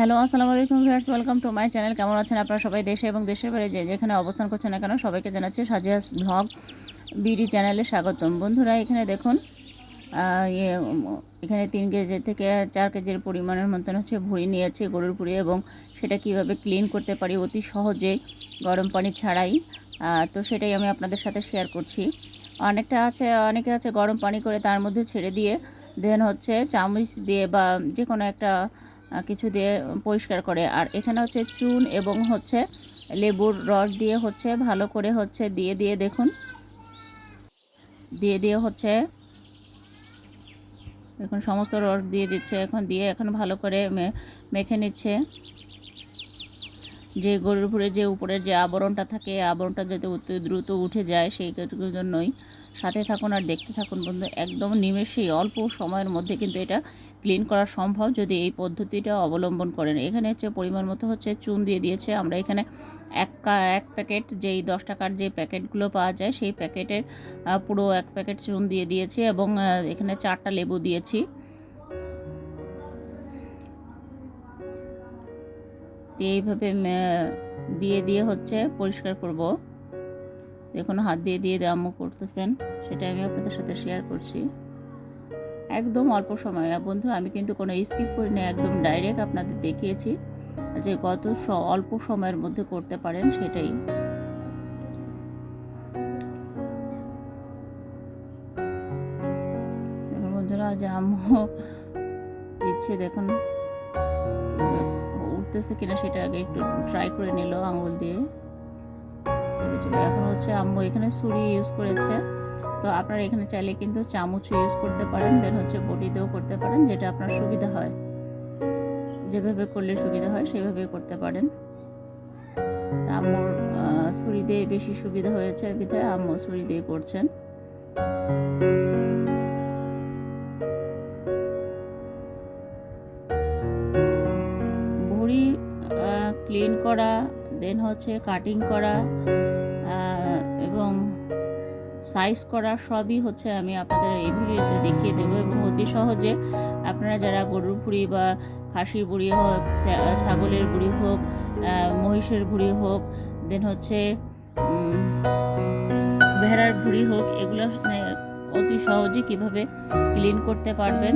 Hello আসসালামু আলাইকুম viewers welcome to my channel. কেমন আছেন আপনারা সবাই? দেশে এবং দেশের বাইরে যে যেখানে অবস্থান করছেন না কেন সবাইকে জানাচ্ছি সাজিয়াস ব্লগ বিডি চ্যানেলে স্বাগতম। বন্ধুরা এখানে দেখুন ইয়ে, এখানে তিন কেজি থেকে চার কেজির পরিমাণের মতন হচ্ছে ভুঁড়ি নিয়েছি গরুর ভুঁড়ি এবং সেটা কীভাবে ক্লিন করতে পারি অতি সহজে গরম পানি ছাড়াই। তো সেটাই আমি আপনাদের সাথে শেয়ার করছি। অনেকটা আছে অনেকে আছে গরম পানি করে তার মধ্যে ছেড়ে দিয়ে দেন হচ্ছে চামচ দিয়ে বা যে কোনো একটা কিছু দিয়ে পরিষ্কার করে। আর এখানে হচ্ছে চুন এবং হচ্ছে লেবুর রস দিয়ে হচ্ছে ভালো করে হচ্ছে দিয়ে দিয়ে দেখুন। দিয়ে দিয়ে হচ্ছে এখন সমস্ত রস দিয়ে দিচ্ছে, এখন দিয়ে এখন ভালো করে মেখে নিচ্ছে। যে গরুর উপরে যে উপরের যে আবরণটা থাকে, আবরণটা যাতে অতি দ্রুত উঠে যায় সেই জন্যই। সাথে থাকুন আর দেখতে থাকুন বন্ধু, একদম নিমেষেই, অল্প সময়ের মধ্যে কিন্তু এটা ক্লিন করা সম্ভব যদি এই পদ্ধতিটা অবলম্বন করেন। এখানে হচ্ছে পরিমাণ মতো হচ্ছে চুন দিয়ে দিয়েছে। আমরা এখানে এক এক প্যাকেট যেই দশ টাকার যে প্যাকেটগুলো পাওয়া যায়, সেই প্যাকেটের পুরো এক প্যাকেট চুন দিয়ে দিয়েছি এবং এখানে চারটা লেবু দিয়েছি। এইভাবে দিয়ে দিয়ে হচ্ছে পরিষ্কার করব। দেখুন হাত দিয়ে দিয়ে আম্মু করতেছেন, সেটা আমি আপনাদের সাথে শেয়ার করছি। একদম অল্প সময়। বন্ধু, আমি কিন্তু কোনো স্কিপ করি না একদম ডাইরেক্ট আপনাদের দেখিয়েছি যে কত অল্প সময়ের মধ্যে করতে পারেন সেটাই। বন্ধুরা, যে দিচ্ছে, দেখুন। উঠতেছে কিনা সেটা আগে একটু ট্রাই করে নিল আঙুল দিয়ে। চেপে এখন হচ্ছে আম্মু এখানে ছুরি ইউজ করেছে। তো আপনারা এখানে চাইলে কিন্তু চামচও ইউজ করতে পারেন দেন হচ্ছে বটিতেও করতে পারেন, যেটা আপনার সুবিধা হয়। যেভাবে করলে সুবিধা হয় সেভাবে করতে পারেন। তা আম্মুর ছুরি দিয়ে বেশি সুবিধা হয়েছে বিধায় আম্মু ছুরি দিয়ে করছেন। ক্লিন করা দেন হচ্ছে কাটিং করা এবং সাইজ করা সবই হচ্ছে আমি আপনাদের এই ভিডিওতে দেখিয়ে দেবো এবং অতি সহজে আপনারা যারা গরুর ভুঁড়ি বা খাসির বুড়ি হোক ছাগলের বুড়ি হোক মহিষের ভুঁড়ি হোক দেন হচ্ছে ভেড়ার ভুঁড়ি হোক, এগুলো অতি সহজে কীভাবে ক্লিন করতে পারবেন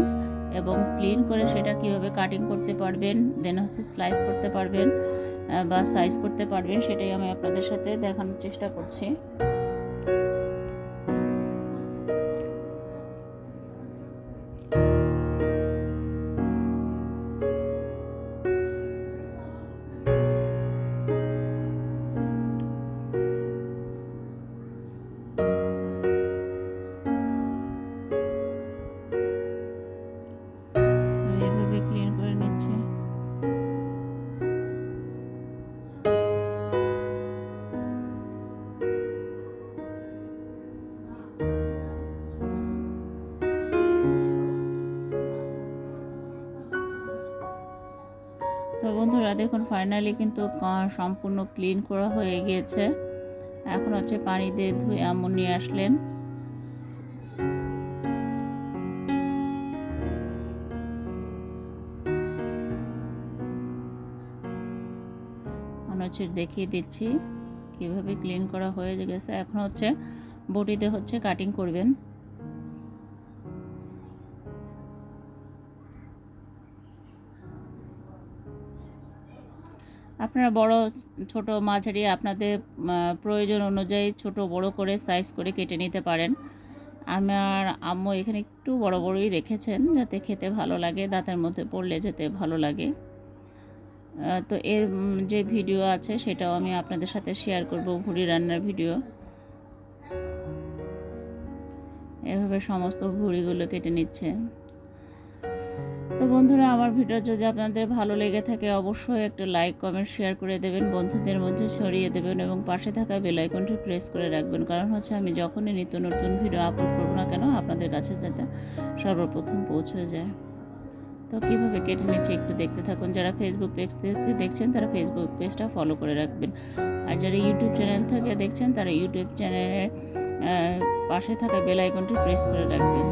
এবং ক্লিন করে সেটা কীভাবে কাটিং করতে পারবেন দেন হচ্ছে স্লাইস করতে পারবেন বা সাইজ করতে পারবেন, সেটাই আমি আপনাদের সাথে দেখানোর চেষ্টা করছি। তো বন্ধুরা দেখুন ফাইনালি কিন্তু সম্পূর্ণ ক্লিন করা হয়ে গিয়েছে। এখন হচ্ছে পানি দিয়ে ধুয়ে আম্মু নিয়ে আসলেন। হচ্ছে দেখিয়ে দিচ্ছি কীভাবে ক্লিন করা হয়ে গেছে। এখন হচ্ছে বটিতে হচ্ছে কাটিং করবেন। আপনারা বড়, ছোট মাঝারি আপনাদের প্রয়োজন অনুযায়ী ছোট বড় করে সাইজ করে কেটে নিতে পারেন। আমার আম্মু এখানে একটু বড় বড়ই রেখেছেন যাতে খেতে ভালো লাগে, দাঁতের মধ্যে পড়লে যেতে ভালো লাগে। তো এর যে ভিডিও আছে সেটাও আমি আপনাদের সাথে শেয়ার করব ভুড়ি রান্নার ভিডিও। এভাবে সমস্ত ভুড়িগুলো কেটে নিচ্ছে। তো বন্ধুরা, আমার ভিডিও যদি আপনাদের ভালো লেগে থাকে, অবশ্যই একটা লাইক কমেন্ট শেয়ার করে দেবেন। বন্ধুদের মধ্যে ছড়িয়ে দেবেন এবং পাশে থাকা বেল আইকনটি প্রেস করে রাখবেন। কারণ হচ্ছে, আমি যখনই নিত্য নতুন ভিডিও আপলোড করব না কেন, আপনাদের কাছে যাতে সর্বপ্রথম পৌঁছে যায়। তো কীভাবে কেটে নিচ্ছে একটু দেখতে থাকুন। যারা ফেসবুক পেজ দেখছেন, তারা ফেসবুক পেজটা ফলো করে রাখবেন। আর যারা ইউটিউব চ্যানেল থেকে দেখছেন, তারা ইউটিউব চ্যানেলের পাশে থাকা বেল আইকনটি প্রেস করে রাখবেন।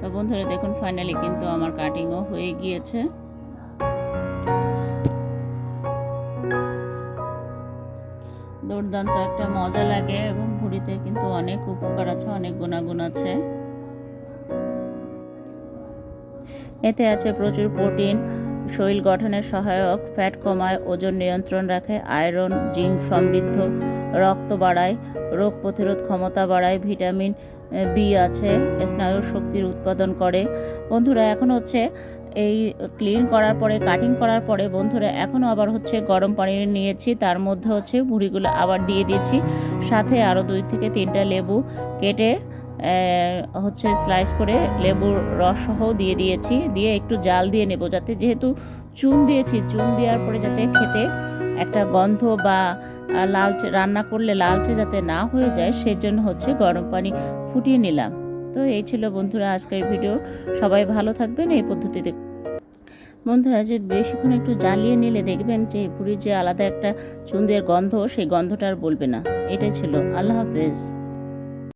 তো বন্ধুরা দেখুন ফাইনালি কিন্তু আমার কাটিংও হয়ে গিয়েছে। দুর্দান্ত একটা মজা লাগে এবং ভুড়িতে কিন্তু অনেক উপকার আছে, অনেক গুণাগুণ আছে। এতে আছে প্রচুর প্রোটিন, শরীর গঠনের সহায়ক ফ্যাট কমায়, ওজন নিয়ন্ত্রণ রাখে আয়রন জিঙ্ক সমৃদ্ধ রক্ত বাড়ায়, রোগ প্রতিরোধ ক্ষমতা বাড়ায়, ভিটামিন বি আছে, স্নায়ুর শক্তির উৎপাদন করে। বন্ধুরা, এখন হচ্ছে এই ক্লিন করার পরে কাটিং করার পরে, বন্ধুরা এখনও আবার হচ্ছে গরম পানি নিয়েছি। তার মধ্যে হচ্ছে ভুড়িগুলো আবার দিয়ে দিয়েছি। সাথে আরও দুই থেকে তিনটা লেবু কেটে হচ্ছে স্লাইস করে লেবুর রস সহ দিয়ে দিয়েছি। দিয়ে একটু জাল দিয়ে নেব যাতে যেহেতু চুন দিয়েছি, চুন দেওয়ার পরে যাতে খেতে একটা গন্ধ বা লালচে, রান্না করলে লালচে যাতে না হয়ে যায়, সেজন্য হচ্ছে গরম পানি ফুটিয়ে নিলাম। তো এই ছিল বন্ধুরা আজকের ভিডিও। সবাই ভালো থাকবেন এই পদ্ধতিতে। বন্ধুরা যে বেশিক্ষণ একটু জ্বালিয়ে নিলে দেখবেন যে পুরীর যে আলাদা একটা চুন্দের গন্ধ, সেই গন্ধটা আর বলবে না। এটাই ছিল। আল্লাহ হাফেজ।